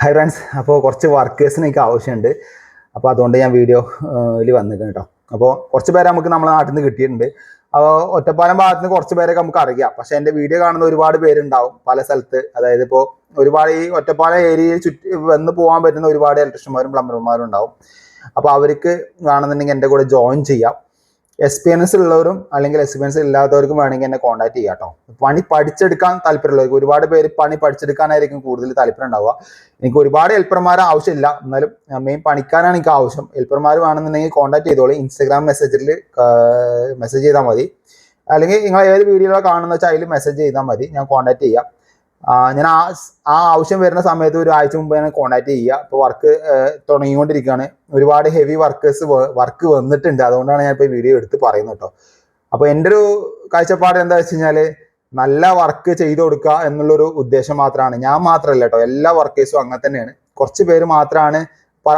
Hi friends അപ്പോൾ കുറച്ച് വർക്കേഴ്സിന് എനിക്ക് ആവശ്യമുണ്ട്. അപ്പോൾ അതുകൊണ്ട് ഞാൻ വീഡിയോയിൽ വന്നിരിക്കുന്നു കേട്ടോ അപ്പോൾ കുറച്ച് പേരെ നമുക്ക് നമ്മുടെ നാട്ടിൽ നിന്ന് കിട്ടിയിട്ടുണ്ട്. അപ്പോൾ ഒറ്റപ്പാലം ഭാഗത്ത് നിന്ന് കുറച്ച് പേരൊക്കെ നമുക്ക് അറിയാം. പക്ഷെ എന്റെ വീഡിയോ കാണുന്ന ഒരുപാട് പേരുണ്ടാവും പല സ്ഥലത്ത്. അതായത് ഇപ്പോൾ ഒരുപാട് ഈ ഒറ്റപ്പാലം ഏരിയയിൽ ചുറ്റി വന്ന് പോകാൻ പറ്റുന്ന ഒരുപാട് ഇലക്ട്രീഷ്യന്മാരും പ്ലംബർമാരും ഉണ്ടാവും. അപ്പോൾ അവർക്ക് വേണമെന്നുണ്ടെങ്കിൽ എന്റെ കൂടെ ജോയിൻ ചെയ്യാം. എക്സ്പീരിയൻസ് ഉള്ളവരും അല്ലെങ്കിൽ എക്സ്പീരിയൻസ് ഇല്ലാത്തവർക്കും വേണമെങ്കിൽ എന്നെ കോൺടാക്ട് ചെയ്യാം കേട്ടോ പണി പഠിച്ചെടുക്കാൻ താല്പര്യമുള്ളവർക്ക് ഒരുപാട് പേര് പണി പഠിച്ചെടുക്കാനായിരിക്കും കൂടുതൽ താല്പര്യം ഉണ്ടാവുക. എനിക്ക് ഒരുപാട് ഹെൽപ്പർമാരെ ആവശ്യമില്ല. എന്നാലും മെയിൻ പണിക്കാനാണ് എനിക്ക് ആവശ്യം. ഹെൽപ്പർമാർ വേണമെന്നുണ്ടെങ്കിൽ കോൺടാക്ട് ചെയ്തോളൂ. ഇൻസ്റ്റാഗ്രാം മെസ്സേജിൽ മെസ്സേജ് ചെയ്താൽ മതി. അല്ലെങ്കിൽ നിങ്ങൾ ഏത് വീഡിയോ കാണുന്ന വെച്ചാൽ അതിൽ മെസ്സേജ് ചെയ്താൽ മതി. ഞാൻ കോൺടാക്ട് ചെയ്യാം. ഞാൻ ആ ആ ആവശ്യം വരുന്ന സമയത്ത് ഒരു ആഴ്ച മുമ്പ് ഞാൻ കോൺടാക്ട് ചെയ്യുക. ഇപ്പോൾ വർക്ക് തുടങ്ങിക്കൊണ്ടിരിക്കുകയാണ്. ഒരുപാട് ഹെവി വർക്കേഴ്സ് വർക്ക് വന്നിട്ടുണ്ട്. അതുകൊണ്ടാണ് ഞാൻ ഇപ്പോൾ വീഡിയോ എടുത്ത് പറയുന്നത് കേട്ടോ. അപ്പോൾ എന്റെ ഒരു കാഴ്ചപ്പാട് എന്താ വെച്ച് കഴിഞ്ഞാൽ നല്ല വർക്ക് ചെയ്തു കൊടുക്കുക എന്നുള്ളൊരു ഉദ്ദേശം മാത്രമാണ് ഞാൻ മാത്രമല്ല കേട്ടോ. എല്ലാ വർക്കേഴ്സും അങ്ങനെ തന്നെയാണ്. കുറച്ച് പേര് മാത്രമാണ്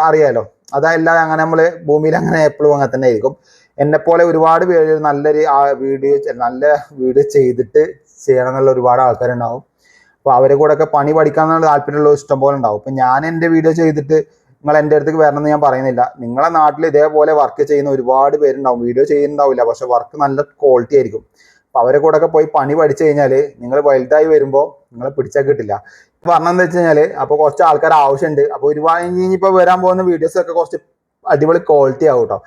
അറിയാലോ. അതല്ല അങ്ങനെ നമ്മൾ ഭൂമിയിൽ അങ്ങനെ എപ്പോഴും അങ്ങനെ തന്നെ ആയിരിക്കും. എന്നെപ്പോലെ ഒരുപാട് പേര് നല്ലൊരു ആ വീഡിയോ നല്ല വീഡിയോ ചെയ്തിട്ട് ചെയ്യണം എന്നുള്ള ഒരുപാട് ആൾക്കാരുണ്ടാവും. അപ്പോൾ അവരെ കൂടെ ഒക്കെ പണി പഠിക്കാനുള്ള താല്പര്യമുള്ള ഇഷ്ടം പോലെ ഉണ്ടാവും. ഇപ്പം ഞാൻ എന്റെ വീഡിയോ ചെയ്തിട്ട് നിങ്ങൾ എന്റെ അടുത്തേക്ക് വരണമെന്ന് ഞാൻ പറയുന്നില്ല. നിങ്ങളെ നാട്ടിൽ ഇതേപോലെ വർക്ക് ചെയ്യുന്ന ഒരുപാട് പേരുണ്ടാവും. വീഡിയോ ചെയ്യുന്നുണ്ടാവില്ല. പക്ഷെ വർക്ക് നല്ല ക്വാളിറ്റി ആയിരിക്കും. അപ്പോൾ അവരെ കൂടെ ഒക്കെ പോയി പണി പഠിച്ചു കഴിഞ്ഞാൽ നിങ്ങൾ വലുതായി വരുമ്പോൾ നിങ്ങളെ പിടിച്ചാൽ കിട്ടില്ല. പറഞ്ഞെന്ന് വെച്ച് കഴിഞ്ഞാൽ അപ്പോൾ കുറച്ച് ആൾക്കാർ ആവശ്യമുണ്ട് അപ്പോൾ ഒരുപാട് ഇനിയിപ്പോൾ വരാൻ പോകുന്ന വീഡിയോസ് ഒക്കെ കുറച്ച് അടിപൊളി ക്വാളിറ്റി ആവും കേട്ടോ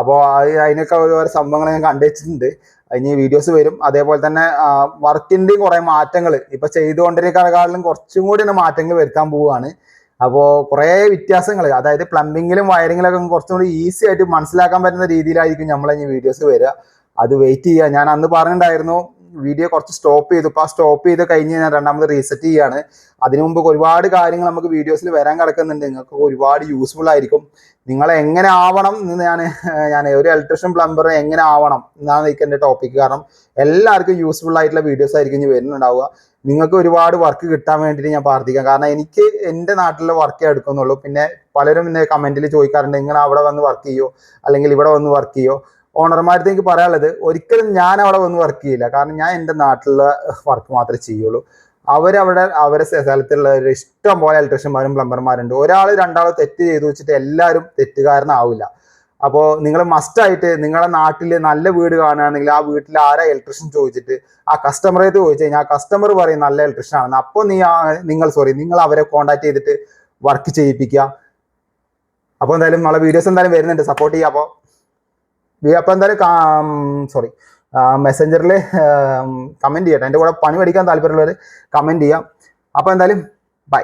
അപ്പോൾ അതിനൊക്കെ ഒരുപാട് സംഭവങ്ങൾ ഞാൻ കണ്ടുവച്ചിട്ടുണ്ട് ഇനി വീഡിയോസ് വരും. അതേപോലെ തന്നെ വർക്കിന്റെയും കുറേ മാറ്റങ്ങൾ ഇപ്പൊ ചെയ്തുകൊണ്ടിരിക്കുന്നതിനെക്കാളും കുറച്ചും കൂടി മാറ്റങ്ങൾ വരുത്താൻ പോവുകയാണ്. അപ്പോൾ കുറേ വ്യത്യാസങ്ങൾ അതായത് പ്ലംബിങ്ങിലും വയറിങ്ങിലൊക്കെ കുറച്ചും കൂടി ഈസി ആയിട്ട് മനസ്സിലാക്കാൻ പറ്റുന്ന രീതിയിലായിരിക്കും നമ്മൾ ഇനി വീഡിയോസ് വരിക. അത് വെയിറ്റ് ചെയ്യുക. ഞാൻ അന്ന് പറഞ്ഞിട്ടുണ്ടായിരുന്നു വീഡിയോ കുറച്ച് സ്റ്റോപ്പ് ചെയ്തു. ഇപ്പോൾ ആ സ്റ്റോപ്പ് ചെയ്ത് കഴിഞ്ഞ് ഞാൻ രണ്ടാമത് റീസെറ്റ് ചെയ്യാണ്. അതിനു മുമ്പ് ഒരുപാട് കാര്യങ്ങൾ നമുക്ക് വീഡിയോസിൽ വരാൻ കിടക്കുന്നുണ്ട്. നിങ്ങൾക്ക് ഒരുപാട് യൂസ്ഫുൾ ആയിരിക്കും. നിങ്ങൾ എങ്ങനെ ആവണം എന്ന് ഞാൻ ഞാൻ ഒരു ഇലക്ട്രീഷ്യൻ പ്ലംബർ എങ്ങനെ ആവണം എന്നാണ് എനിക്ക് എന്റെ ടോപ്പിക് കാരണം എല്ലാവർക്കും യൂസ്ഫുൾ ആയിട്ടുള്ള വീഡിയോസ് ആയിരിക്കും ഇനി വരുന്നുണ്ടാവുക. നിങ്ങൾക്ക് ഒരുപാട് വർക്ക് കിട്ടാൻ വേണ്ടിയിട്ട് ഞാൻ പ്രാർത്ഥിക്കാം. കാരണം എനിക്ക് എന്റെ നാട്ടിലെ വർക്കേ എടുക്കുന്നുള്ളൂ. പിന്നെ പലരും എന്നെ കമന്റിൽ ചോദിക്കാറുണ്ട് നിങ്ങൾ അവിടെ വന്ന് വർക്ക് ചെയ്യോ? അല്ലെങ്കിൽ ഇവിടെ വന്ന് വർക്ക് ചെയ്യോ? ഓണർമാരുടെ എനിക്ക് പറയാനുള്ളത് ഒരിക്കലും ഞാൻ അവിടെ വന്ന് വർക്ക് ചെയ്യില്ല. കാരണം ഞാൻ എന്റെ നാട്ടിലുള്ള വർക്ക് മാത്രമേ ചെയ്യുള്ളൂ. അവരവിടെ അവരെ സ്ഥലത്തുള്ള ഒരു ഇഷ്ടം പോലെ ഇലക്ട്രീഷ്യന്മാരും പ്ലംബർമാരുണ്ട് ഒരാൾ രണ്ടാൾ തെറ്റ് ചെയ്തു വെച്ചിട്ട് എല്ലാവരും തെറ്റുകാരനാവില്ല. അപ്പോൾ നിങ്ങൾ മസ്റ്റായിട്ട് നിങ്ങളുടെ നാട്ടിൽ നല്ല വീട് കാണുകയാണെങ്കിൽ ആ വീട്ടിൽ ആരാ ഇലക്ട്രീഷ്യൻ ചോദിച്ചിട്ട് ആ കസ്റ്റമറെ ചോദിച്ചു കഴിഞ്ഞാൽ ആ കസ്റ്റമർ പറയും നല്ല ഇലക്ട്രീഷ്യൻ ആണെന്ന്. അപ്പോൾ നീ നിങ്ങൾ സോറി നിങ്ങൾ അവരെ കോണ്ടാക്ട് ചെയ്തിട്ട് വർക്ക് ചെയ്യിപ്പിക്കുക. അപ്പോൾ എന്തായാലും നമ്മളെ വീഡിയോസ് എന്തായാലും വരുന്നുണ്ട്. സപ്പോർട്ട് ചെയ്യുക അപ്പോൾ അപ്പോൾ എന്തായാലും സോറി മെസ്സഞ്ചറിൽ കമന്റ് ചെയ്യട്ടെ എന്റെ കൂടെ പണി പഠിക്കാൻ താല്പര്യമുള്ളവർ കമന്റ് ചെയ്യാം. അപ്പോൾ എന്തായാലും ബൈ